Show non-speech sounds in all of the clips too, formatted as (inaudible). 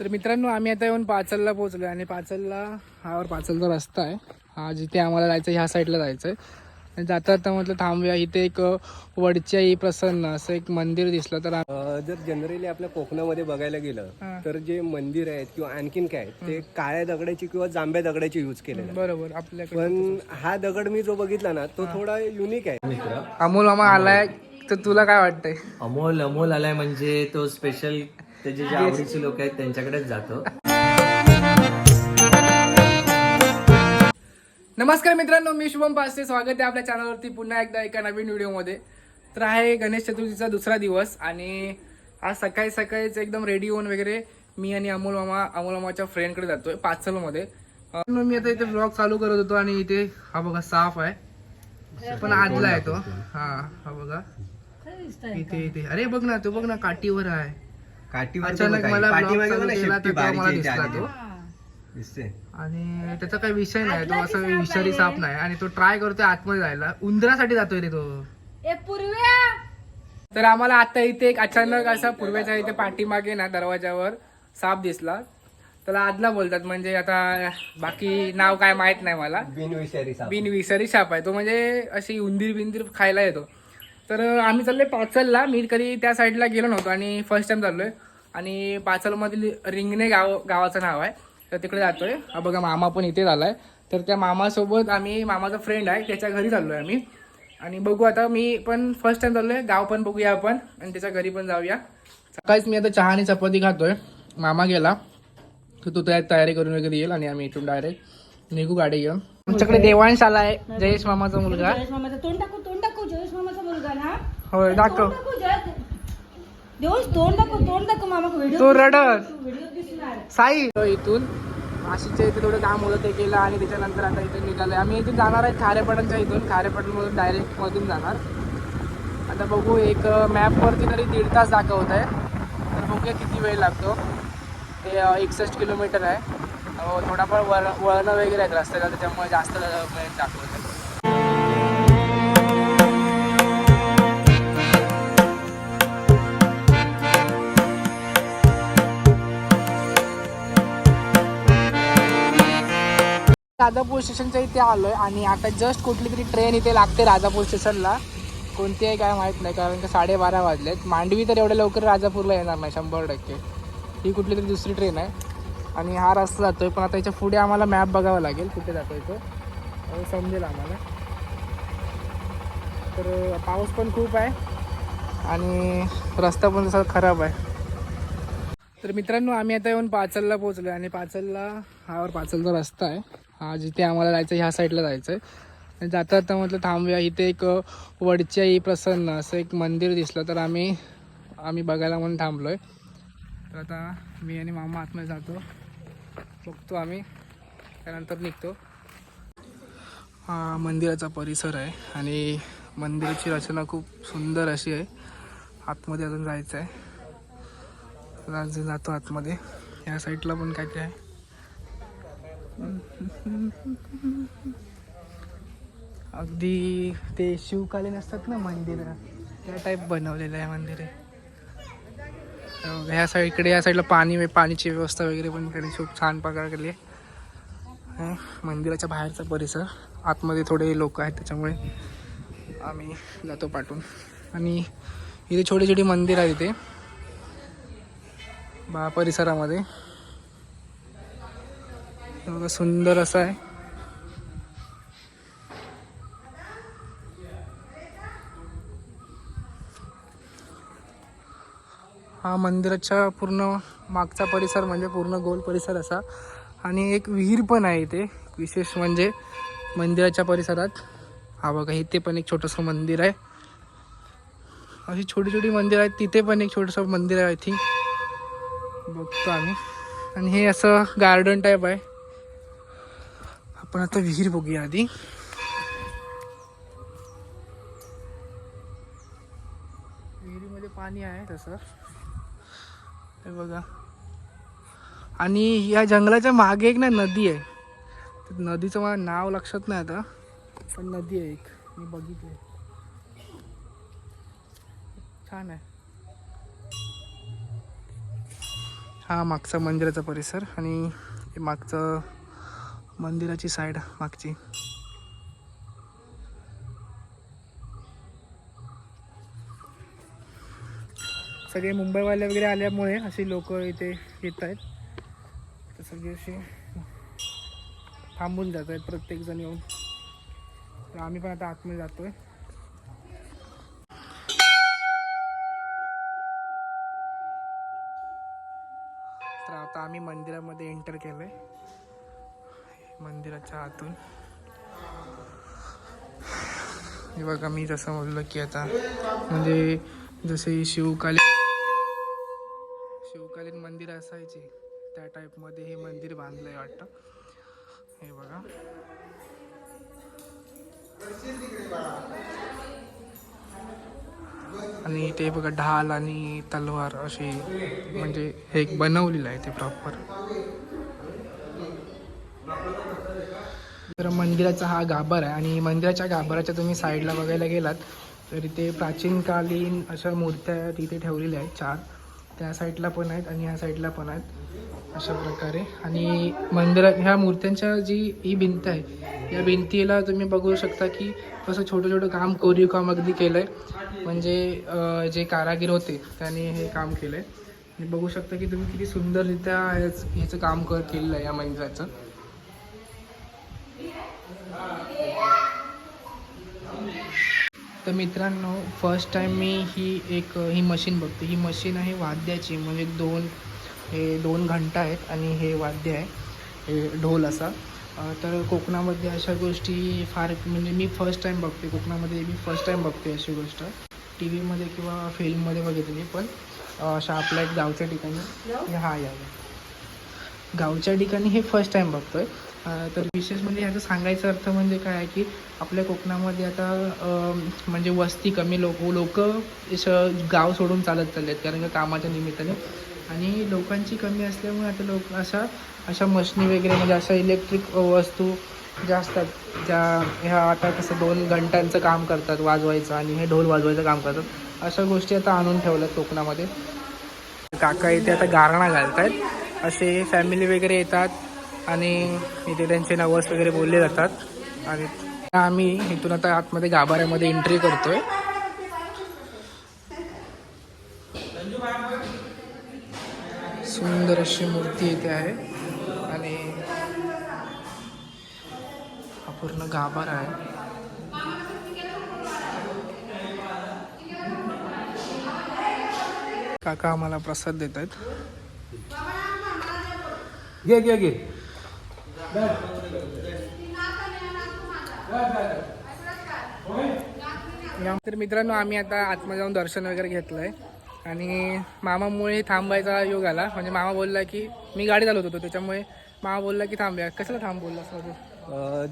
तर मित्रांनो आम्ही आता येऊन पाचलला पोहोचलो आणि पाचलला हा वर पाचलचा रस्ता आहे. हा जिथे आम्हाला जायचं ह्या साईडला जायचं आहे आणि जाता जाता म्हटलं थांबूया. इथे एक वडच्याई प्रसन्न असं एक मंदिर दिसलं तर अ, जर जनरली आपल्या कोकणामध्ये बघायला गेलं हा. तर जे मंदिर आहेत किंवा आणखीन काय आहेत, ते काळ्या दगडाची किंवा जांभ्या दगडाची यूज केलेलं आहे. बरोबर आपल्याकडे पण हा दगड मी जो बघितला ना तो थोडा युनिक आहे. मित्र. अमोल मामा आलाय तर तुला काय वाटतंय? अमोल अमोल आलाय म्हणजे तो स्पेशल त्याचे जे आवडीचे लोक आहेत त्यांच्याकडेच जातो. नमस्कार मित्रांनो मी शुभम पास्ते स्वागत आहे आपल्या चॅनलवरती पुन्हा एकदा एका नवीन व्हिडिओमध्ये तर आहे गणेश चतुर्थीचा दुसरा दिवस आणि आज सकाळी सकाळीच एकदम रेडी होऊन वगैरे मी आणि अमोल मामा अमोल मामाच्या फ्रेंडकडे जातोय पाचलमध्ये. मी आता इथे ब्लॉग चालू करत होतो आणि इथे हा बघा साफ आहे. पण आदला आहे तो. हा हा बघा. इथे इथे. अरे बघ ना तो बघ ना काठीवर आहे. काठीवर अचानक मला ब्लॉग चालू केला तर तेव्हा मला दिसला तो. दिसते. आणि त्याचा काही विषय नाही तो असं विषारी साप नाही. आणि तो ट्राय करतोय आतमध्ये जायला. उंदरासाठी जातोय रे तो. ए पूर्व्या! तर आम्हाला आता इथे एक अचानक असा पूर्वेच्या इथे पाठीमागे ना दरवाजावर साप दिसला. त्याला आदला बोलतात म्हणजे आता बाकी नाव काय माहीत नाही मला. बिनविषारी साप. बिन विषारी साप आहे. तो म्हणजे अशी उंदीर बिंदीर खायला येतो. तर आम्ही चाललोय पाचलला मी कधी त्या साईडला गेलो नव्हतो आणि फर्स्ट टाइम चाललोय. आणि पाचलमधील रिंगणे गाव गावाचं नाव आहे. तर तिकडे जातोय. हा बघा मामा पण इथे झालाय. तर त्या मामासोबत आम्ही मामाचा फ्रेंड आहे. त्याच्या घरी चाललोय आम्ही. आणि बघू आता मी पण फर्स्ट टाइम चाललोय. गाव पण बघूया आपण. आणि त्याच्या घरी पण जाऊया. सकाळीच मी आता चहा आणि चपाती खातोय. मामा गेला. तर तो त्या तयारी करून वगैरे येईल आणि आम्ही इथून डायरेक्ट निघू गाडी घेऊन आमच्याकडे देवांश आहे. जयेश मामाचा मुलगा. मुलगा ना होय दाखव तोंड टाकू जय देऊस तोंड टाकू तोंड टाकू मामा व्हिडिओ तो रडत व्हिडिओ दिसणार साई तो इथून आशीच्या इथे थोडं काम होतं ते केलं आणि त्याच्यानंतर आता इथे निघालंय आम्ही इथून जाणार आहे खारेपाटणच्या इथून खारेपाटणमधून डायरेक्ट मधून जाणार आता बघू एक मॅपवरती तरी दीड तास दाखवत आहे तर बघूया किती वेळ लागतो ते एकसष्ट किलोमीटर आहे थोडाफार वळ वळणं वगैरे आहेत रस्त्याला त्याच्यामुळे जास्त वेळ दाखवत आहे राजापूर स्टेशनच्या इथे आलो आहे आणि आता जस्ट कुठली तरी ट्रेन इथे लागते राजापूर स्टेशनला. कोणती आहे काय माहीत नाही कारण का साडेबारा वाजलेत. मांडवी तर एवढ्या लवकर राजापूरला येणार नाही शंभर टक्के. ही कुठली तरी दुसरी ट्रेन आहे. आणि हा रस्ता जातो आहे पण आता याच्यापुढे आम्हाला मॅप बघावा लागेल कुठे जातो आहे तो समजेल आम्हाला. तर पाऊस पण खूप आहे आणि रस्ता पण तसा खराब आहे. तर मित्रांनो आम्ही आता येऊन पाचलला पोहोचलो आणि पाचलला हावर पाचलचा रस्ता आहे. हा जिथे आम्हाला जायचं ह्या साईडला जायचं आहे जाता जाता म्हटलं थांबूया. इथे एक अ, वडच्याई प्रसन्न असं एक मंदिर दिसलं तर आम्ही आम्ही बघायला म्हणून थांबलो आहे तर आता मी आणि मामा आतमध्ये जातो. बघतो आम्ही. त्यानंतर निघतो. हा मंदिराचा परिसर आहे. आणि मंदिराची रचना खूप सुंदर अशी आहे. आतमध्ये अजून जायचं आहे जातो आतमध्ये. या साईडला पण काय काय आहे? (laughs) अगदी ते शिवकालीन असतात ना मंदिर त्या टाईप बनवलेलं आहे मंदिर. आहे ह्या साईड इकडे या साईडला पाणी पाणीची व्यवस्था वगैरे पण इकडे खूप छान प्रकारे केली आहे. मंदिराच्या बाहेरचा परिसर. आतमध्ये थोडे लोक आहेत त्याच्यामुळे आम्ही जातो पाठवून. आणि इथे छोटी छोटी मंदिर आहेत इथे. बा परिसरामध्ये. बघा सुंदर असा आहे. हा मंदिराच्या पूर्ण मागचा परिसर म्हणजे पूर्ण गोल परिसर असा. आणि एक विहीर पण आहे इथे विशेष म्हणजे मंदिराच्या परिसरात. हा बघा इथे पण एक छोटंसं मंदिर आहे. अशी छोटी छोटी मंदिर आहेत तिथे पण एक छोटंसं मंदिर आहे आय थिंक बघतो आम्ही. आणि हे असं गार्डन टाईप आहे. आपण आता विहीर बघूया आधी. विहिरीमध्ये पाणी आहे तसं. हे बघा. आणि या जंगलाच्या मागे एक ना नदी आहे. तर नदीचं मला नाव लक्षात नाही आता. पण नदी आहे एक. मी बघितली. छान आहे. हा मागचा मंदिराचा परिसर आणि हे मागचं मंदिराची साईड मागची. सगळे मुंबईवाले वगैरे आल्यामुळे अशी लोक इथे येत आहेत. तर सगळे असे थांबून जात आहेत प्रत्येकजण येऊन. तर आम्ही पण आता आतमध्ये जातोय. तर आता आम्ही मंदिरामध्ये एंटर केलंय. मंदिराच्या आतून. हे बघा मी जसं बोललो की आता म्हणजे जसे शिवकालीन शिवकालीन मंदिर असायचे त्या टाईपमध्ये हे मंदिर बांधलं आहे वाटतं. हे बघा. आणि ते बघा ढाल आणि तलवार अशी म्हणजे हे एक बनवलेलं आहे ते प्रॉपर तर मंदिराचा हा गाभार आहे. आणि मंदिराच्या गाभाराच्या तुम्ही साईडला बघायला गेलात तर इथे प्राचीनकालीन अशा मूर्त्या तिथे ठेवलेल्या आहेत चार. त्या साईडला पण आहेत आणि ह्या साईडला पण आहेत अशा प्रकारे. आणि मंदिरात ह्या मूर्त्यांच्या जी ही भिंत आहे या भिंतीला तुम्ही बघू शकता की कसं छोटं छोटं काम कोरीव काम अगदी केलं आहे म्हणजे जे कारागीर होते त्यांनी हे काम केलं आहे बघू शकता की तुम्ही किती सुंदररित्या ह्याच ह्याचं काम कर केलेलं आहे या मंदिराचं. तर मित्रांनो फर्स्ट टाईम मी ही एक ही मशीन बघते. ही मशीन आहे वाद्याची. म्हणजे दोन हे दोन घंटा आहेत आणि हे वाद्य आहे. हे ढोल असा. तर कोकणामध्ये अशा गोष्टी फार म्हणजे मी फर्स्ट टाईम बघते कोकणामध्ये मी फर्स्ट टाईम बघते अशी गोष्ट. टी व्हीमध्ये किंवा फिल्ममध्ये बघितली पण अशा आपल्या एक गावच्या ठिकाणी. हा या. गावच्या ठिकाणी हे फर्स्ट टाईम बघतोय. अं, तर विशेष म्हणजे ह्याचं सांगायचा अर्थ म्हणजे काय आहे की आपल्या कोकणामध्ये आता म्हणजे वस्ती कमी लोक लोक गाव सोडून चालत चालले आहेत कारण का कामाच्या निमित्ताने. आणि लोकांची कमी असल्यामुळे आता लोक अशा अशा मशनी वगैरे म्हणजे अशा इलेक्ट्रिक वस्तू ज्या असतात ज्या ह्या आता कसं दोन घंटांचं काम करतात वाजवायचं आणि हे ढोल वाजवायचं काम करतात अशा गोष्टी आता आणून ठेवल्यात कोकणामध्ये. काका इथे आता गारणा घालत आहेत असे फॅमिली वगैरे येतात. आणि इथे त्यांचे नवस वगैरे बोलले जातात. आणि आम्ही इथून आता आतमध्ये गाभाऱ्यामध्ये एंट्री करतोय. सुंदर अशी मूर्ती इथे आहे. आणि हा पूर्ण गाभारा आहे. काका आम्हाला प्रसाद देत आहेत घे घे घे. तर मित्रांनो आम्ही आता आतमध्ये जाऊन दर्शन वगैरे घेतलं आहे आणि मामामुळे थांबायचा योग आला. म्हणजे मामा बोलला की मी गाडी चालवत होतो त्याच्यामुळे मामा बोलला की थांबूया. कशाला थांब बोलला असं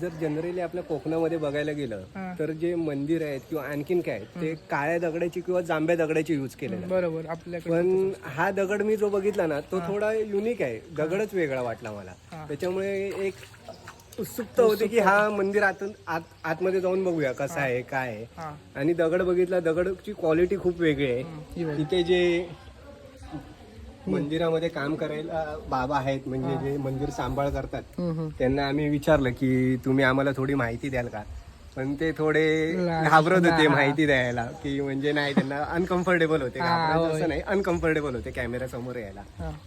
जर जनरली आपल्या कोकणामध्ये बघायला गेलं. तर जे मंदिर आहेत किंवा आणखीन काय आहेत, ते काळ्या दगडाची किंवा जांभ्या दगडाची यूज आहे. बरोबर आपल्याकडे पण हा दगड मी जो बघितला ना तो थोडा युनिक आहे. दगडच वेगळा वाटला मला. त्याच्यामुळे एक उत्सुकता होती की हा मंदिर आत आतमध्ये जाऊन बघूया कसा आहे काय आहे. आणि दगड बघितला दगडची क्वालिटी खूप वेगळी आहे. तिथे जे मंदिरामध्ये काम करायला बाबा आहेत म्हणजे जे मंदिर सांभाळ करतात. त्यांना आम्ही विचारलं की तुम्ही आम्हाला थोडी माहिती द्याल का? पण ते थोडे घाबरत होते. माहिती द्यायला की म्हणजे नाही त्यांना अनकम्फर्टेबल होते. असं नाही अनकम्फर्टेबल होते कॅमेरा समोर यायला.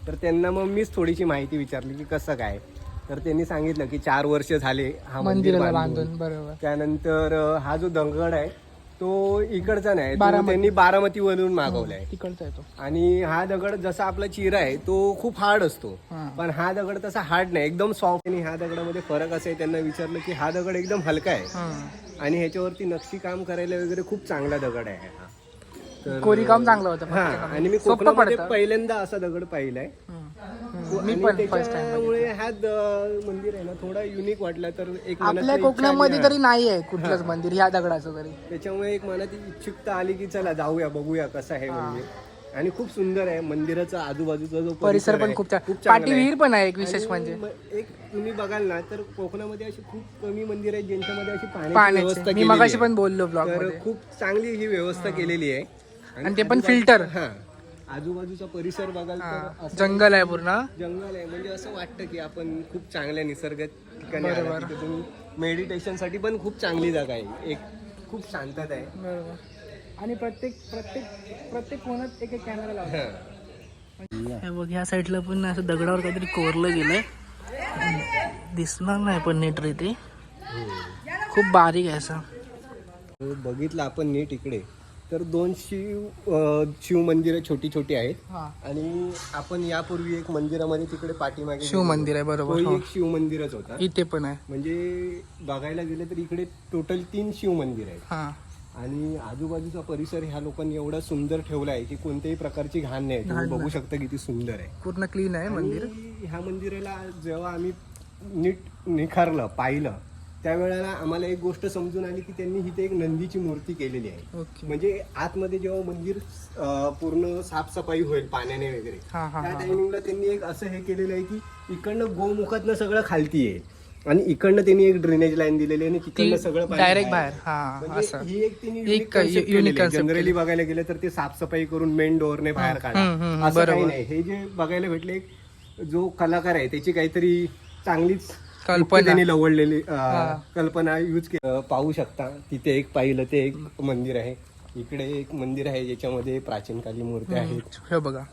तर त्यांना मग मीच थोडीशी माहिती विचारली की कसं काय. तर त्यांनी सांगितलं की चार वर्ष झाले हा मंदिर बांधून. त्यानंतर हा जो दंगड आहे तो इकडचा नाही तो बारामती. त्यांनी बारामतीवरून मागवलाय तिकडचा येतो आणि हा दगड जसा आपला चिरा आहे तो खूप हार्ड असतो हां पण हा दगड तसा हार्ड नाही एकदम सॉफ्ट आणि ह्या दगडामध्ये फरक असा आहे त्यांना विचारलं की हा दगड एकदम हलका आहे हां आणि ह्याच्यावरती नक्षी काम करायला वगैरे खूप चांगला दगड आहे हा तर काम चांगलं होतं हा. आणि मी सोपं कोकणामध्ये पडतं. पहिल्यांदा असा दगड पाहिलाय हम्म. मी पण फर्स्ट टाइम हा द- मंदिर आहे ना थोडा युनिक वाटला तर एक मनातली आपल्या इच्छा कोकणामध्ये तरी नाही आहे कुठलंच मंदिर ह्या दगडाचं तरी. त्याच्यामुळे एक मनात इच्छुकता आली की चला जाऊया बघूया कसं आहे मंदिर. आणि खूप सुंदर आहे मंदिराचा आजूबाजूचा जो परिसर आहे, पण खूप छान. चांगला पाठी आहे. विहीर पण आहे एक विशेष आणि म्हणजे. म- एक तुम्ही बघाल ना तर कोकणामध्ये अशी खूप कमी मंदिर आहेत ज्यांच्यामध्ये अशी पाण्याची पाण्याचे. व्यवस्था मी केलेली मगाशी आहे. पण बोललो ब्लॉग तर मध्ये. खूप चांगली ही व्यवस्था केलेली आहे. आणि ते पण फिल्टर हा. आजूबाजूचा परिसर बघाल तर असं जंगल आहे पूर्ण. जंगल आहे. म्हणजे असं वाटतं की आपण खूप चांगल्या निसर्ग ठिकाणी आलो. तिथे तुम्ही मेडिटेशनसाठी पण खूप चांगली जागा आहे. एक खूप शांतता आहे. बरोबर. आणि प्रत्येक प्रत्येक प्रत्येक कोणात एक एक कॅमेरा लावला हा. हे बघ ह्या साईडला पण असं दगडावर काहीतरी कोरलं गेलंय. दिसणार नाही पण नीट रे ते खूप बारीक आहे असं. बघितलं आपण नीट इकडे. तर दोन शिव अं, शिव मंदिरं छोटी छोटी आहेत. हा. आणि आपण यापूर्वी एक मंदिरामध्ये तिकडे पाठीमागे शिव मंदिर आहे बरोबर. तोही हो. एक शिव मंदिरच होता. इथे पण आहे. म्हणजे बघायला गेलं तर इकडे टोटल तीन शिव मंदिर आहेत. हा. आणि आजूबाजूचा परिसर ह्या लोकांनी एवढा सुंदर ठेवला आहे की कोणत्याही प्रकारची घाण नाही तुम्ही बघू शकता किती सुंदर आहे. पूर्ण क्लीन आहे मंदिर. आणि ह्या मंदिराला जेव्हा आम्ही नीट निखारलं पाहिलं त्यावेळेला आम्हाला एक गोष्ट समजून आली की त्यांनी इथे एक नंदीची मूर्ती केलेली आहे. म्हणजे आतमध्ये जेव्हा मंदिर पूर्ण साफसफाई होईल पाण्याने वगैरे त्या टायमिंगला त्यांनी एक असं हे केलेलं आहे की इकडनं गोमुखातनं सगळं खालती येईल आणि इकडनं त्यांनी एक ड्रेनेज लाईन दिलेली आहे आणि तिकडनं सगळं डायरेक्ट बाहेर. हा म्हणजे ही एक concept जनरली बघायला गेलं तर ते साफसफाई करून मेन डोअरने बाहेर काढा. असं काही. नाही. हे जे बघायला भेटले जो कलाकार आहे त्याची काहीतरी चांगलीच कल्पना. त्यांनी लवडलेली अं, कल्पना यूज पाहू शकता. तिथे एक पाहिलं ते एक मंदिर आहे. इकडे एक मंदिर आहे ज्याच्यामध्ये प्राचीन काली मूर्त्या आहेत. हे बघा.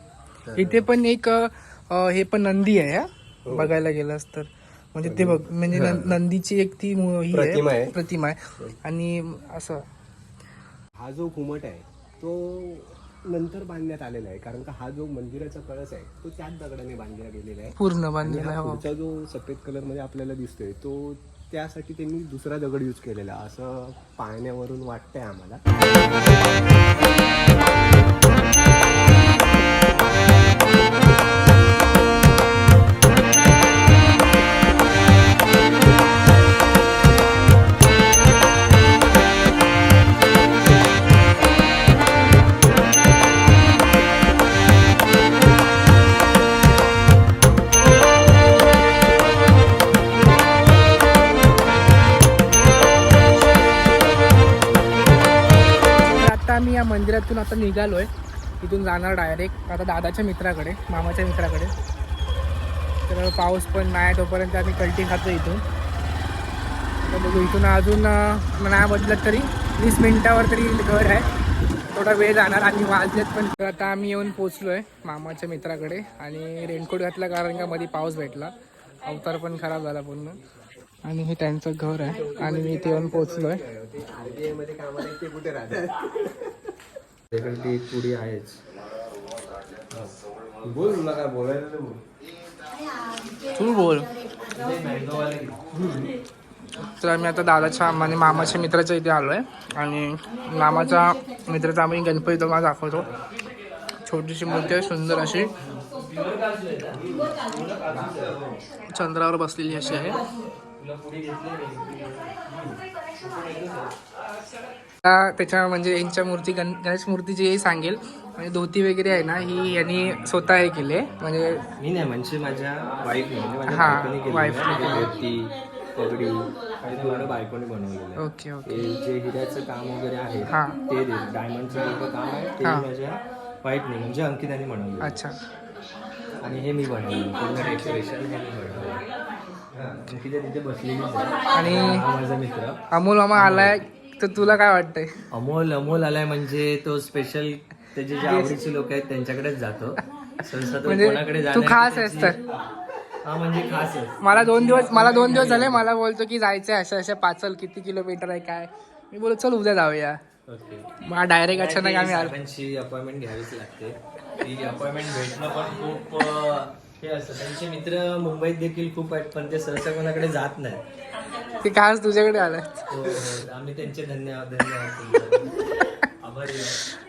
इथे पण एक अ, हे पण नंदी आहे हा? हो. बघायला गेलास तर. म्हणजे ते बघ म्हणजे नं- नंदीची एक ती मु- ही प्रतिमा आहे. प्रतिमा आहे. आणि असं. हा जो घुमट आहे तो नंतर बांधण्यात आलेला आहे. कारण का हा जो मंदिराचा कळस आहे तो त्याच दगडाने बांधला गेलेला आहे. पूर्ण आणि बांधलेला हा आहे हो. पुढचा जो सफेद कलरमध्ये आपल्याला दिसतोय तो त्यासाठी त्यांनी दुसरा दगड यूज केलेला. असं पाहण्यावरून वाटतंय आम्हाला. या मंदिरातून आता निघालो आहे इथून जाणार डायरेक्ट आता दादाच्या मित्राकडे मामाच्या मित्राकडे. तर पाऊस पण नाही तोपर्यंत आम्ही कल्टी खातो इथून. तर बघू इथून अजून नाही बदलत तरी वीस मिनटावर तरी घर आहे. थोडा वेळ जाणार आणि वाजलेत पण. तर आता आम्ही येऊन पोचलो आहे मामाच्या मित्राकडे आणि रेनकोट घातला कारण का मध्ये पाऊस भेटला. अवतार पण खराब झाला पूर्ण. आणि हे त्यांचं घर आहे आणि मी इथे येऊन पोचलो आहे ते पुडी आहेच. बोल तुला काय बोलायला बोल. तू बोल. तर आम्ही आता दादाच्या आणि मामाच्या मित्राच्या इथे आलो आहे आणि मामाच्या मित्राचा आम्ही गणपती तुम्हाला दाखवतो. छोटीशी मूर्ती आहे सुंदर अशी. चंद्रावर बसलेली अशी आहे. त्याच्या म्हणजे यांच्या मूर्ती गण गणेश मूर्तीची हे सांगेल. म्हणजे धोती वगैरे आहे ना ही यांनी स्वतः हे केले. म्हणजे मी नाही म्हणजे माझ्या वाईफने म्हणजे हा. धोती पगडी आणि ते माझ्या बायकोने बनवलेलं. Okay okay. जे हिऱ्याचं काम वगैरे आहे हा. ते डायमंडचं जे काम आहे ते. माझ्या वाईफने म्हणजे अंकिताने बनवलं अच्छा. आणि हे मी बनवलं पूर्ण डेकोरेशन हे मी बनवलं अंकिता तिथे आणि माझा मित्र. अमोल मामा आलाय. तर तुला काय वाटतंय? अमोल अमोल आलाय म्हणजे तो स्पेशल त्याचे जे आवडीचे लोक आहेत त्यांच्याकडेच जातो. सहसा तो म्हणजे कोणाकडे तू जाण्याची खास आहेस त्याची- तर. हा म्हणजे खास आहे मला दोन दिवस मला दोन दिवस झाले मला बोलतो की जायचंय अशा अशा पाचल किती किलोमीटर आहे काय? मी बोलतो चल उद्या जाऊया. ओके डायरेक्ट अचानक आम्ही आलो. अपॉइंटमेंट घ्यावीच लागते. ती अपॉइंटमेंट भेटणं पण खूप अं, हे असतं. त्यांचे मित्र मुंबईत देखील खूप आहेत पण ते सहसा कोणाकडे जात नाही ते खास तुझ्याकडे आलाय हो, हो. आम्ही त्यांचे धन्यवाद धन्यवाद तुमचे. आभारी आहे.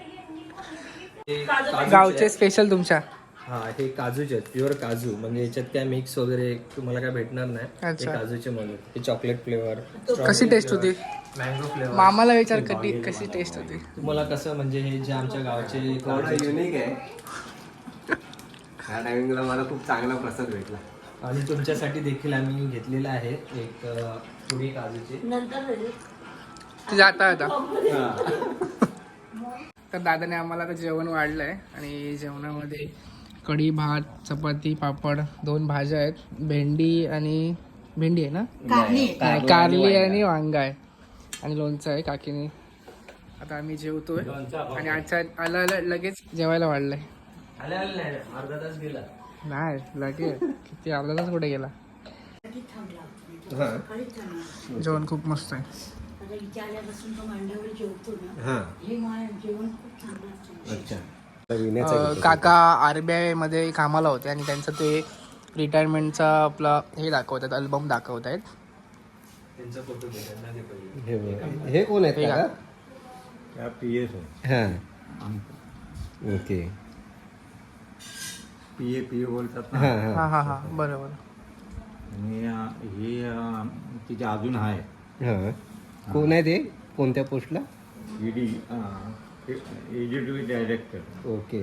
ते काजूचे गावचे आहेत. स्पेशल तुमच्या. हा हे काजूचे आहेत. प्युअर काजू. म्हणजे याच्यात काय मिक्स वगैरे तुम्हाला काय भेटणार नाही. अच्छा. हे काजूचे म्हणून. हे चॉकलेट फ्लेवर कशी टेस्ट होती? मँगो फ्लेवर मामाला विचार कधी कशी टेस्ट होती? तुम्हाला कसं म्हणजे हे जे आमच्या गावचे युनिक आहे. ह्या टायमिंगला मला खूप चांगला प्रसाद भेटला. आणि तुमच्यासाठी देखील आम्ही घेतलेलं आहे एक अ, पुडी काजूची. ते जाता आता. तर दादाने आम्हाला आता जेवण वाढलं आहे आणि जेवणामध्ये कढी भात चपाती पापड दोन भाज्या आहेत. भेंडी आणि भेंडी आहे ना? कारली. नाही, कारली आणि वांगा. आहे. आणि लोणचं आहे काकीने. आता आम्ही जेवतोय. आणि आजच्या आला लगेच जेवायला वाढलंय. आले आले नाही अर्धा तास गेला. नाही किती अर्धा तास कुठे गेला? हा. जेवण खूप मस्त आहे. हा. हे अं, काका आर बी आयमध्ये कामाला होते आणि त्यांचं ते रिटायरमेंटचा आपला हे दाखवतात अल्बम दाखवत आहेत त्यांचा फोटो घे त्यांना दे पहिले. हे बघ. हे कोण आहेत हे आहे. हा. Okay. P A P A बोलतात ना. हा हा. हा हा हा. बरोबर. आणि अं, हे अं, तिचे अजून आहे. हा. कोण आहे ते? कोणत्या पोस्टला? ED educative director okay.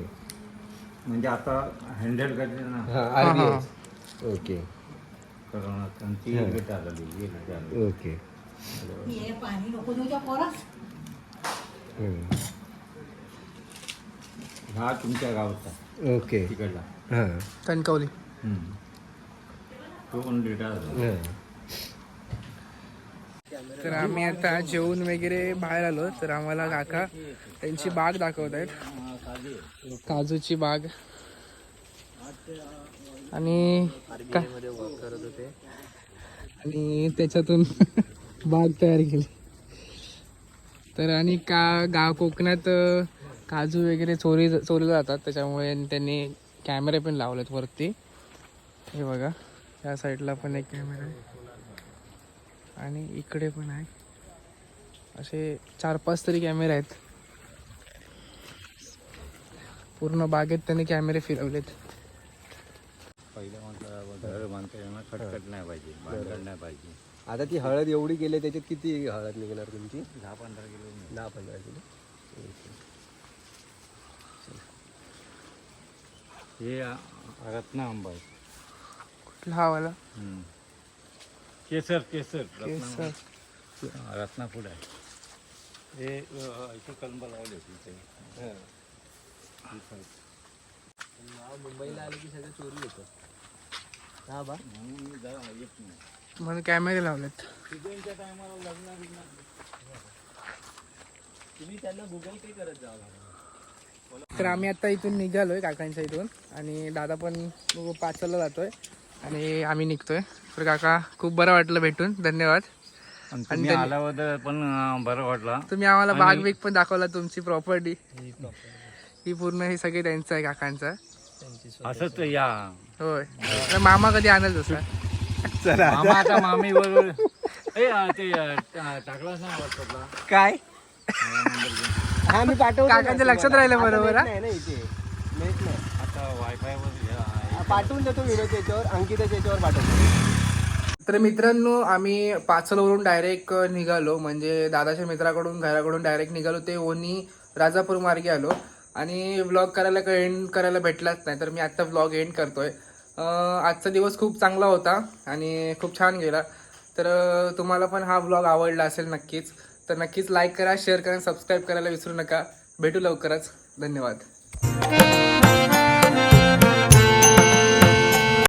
म्हणजे आता हँडल करते ना. हा R B. I okay. Corona त्यांची हा. इकडे आलेली. ओके. हे पाणी नको देऊ त्या पोरास. हम्म. हा तुमच्या गावचा. ओके. तिकडला. कणकवली. तर आम्ही आता जेवून वगैरे बाहेर आलो तर आम्हाला काका त्यांची बाग दाखवत आहेत. काजूची बाग. आणि का- करत होते आणि त्याच्यातून (laughs) बाग तयार केली. तर आणि का गाव कोकणात काजू वगैरे चोरी चोरीला जातात त्याच्यामुळे त्यांनी कॅमेरे पण लावलेत वरती. हे बघा या साईडला पण एक कॅमेरा आहे. आणि इकडे पण आहे. असे चार पाच तरी कॅमेरे आहेत. पूर्ण बागेत त्यांनी कॅमेरे फिरवलेत. खटखट नाही पाहिजे नाही पाहिजे. आता ती हळद एवढी गेली त्याच्यात किती हळद निघणार तुमची? दहा पंधरा किलो. दहा पंधरा किलो. हे रत्न आंबा आहे. कुठला हा वाला? हम्म. केसर केसर. केसर. रत्ना रत्नापूर आहे. हे अं, इथे कलम लावले होते इथे. मुंबईला आले की सगळं चोरी होतं. हा बा. म्हणून मी जरा येत नाही. म्हणून कॅमेरे लावलेत. टायमाला लग्न बिग्न तुम्ही त्यांना गुगल पे करत जावा. तर आम्ही आता इथून निघालोय काकांच्या इथून. आणि दादा पण बघू पाचलला जातोय. आणि आम्ही निघतोय. तर काका खूप बरं वाटलं भेटून. धन्यवाद. आणि आल्याबद्दल पण बरं वाटला. तुम्ही आम्हाला बाग बीग पण दाखवला तुमची प्रॉपर्टी ही पूर्ण हे सगळे त्यांचं आहे काकांचं. असंच या. होय. मामा कधी आणल तसा? मामा आता मामी बरोबर ते टाकलाच काय? हा मी पाठवतो ना. काकांच्या लक्षात. राहिलं बरोबर, नेट? नाही ना इथे. नेट नाही. आता वायफाय वर आहे. पाठवून देतो व्हिडिओ त्याच्यावर अंकिताच्या याच्यावर पाठवतो. तर मित्रांनो आम्ही पाचलवरून डायरेक्ट निघालो. म्हणजे दादाच्या मित्राकडून घराकडून डायरेक्ट निघालो. ते ओनी राजापूर मार्गे आलो. आणि व्लॉग करायला काही एंड करायला भेटलाच नाही. तर मी आत्ता व्लॉग एंड करतोय. अं, आजचा दिवस खूप चांगला होता आणि खूप छान गेला. तर तुम्हाला पण हा व्लॉग आवडला असेल नक्कीच. तर नक्कीच लाईक करा शेअर करा सबस्क्राईब करायला विसरू नका. भेटू लवकरच. धन्यवाद.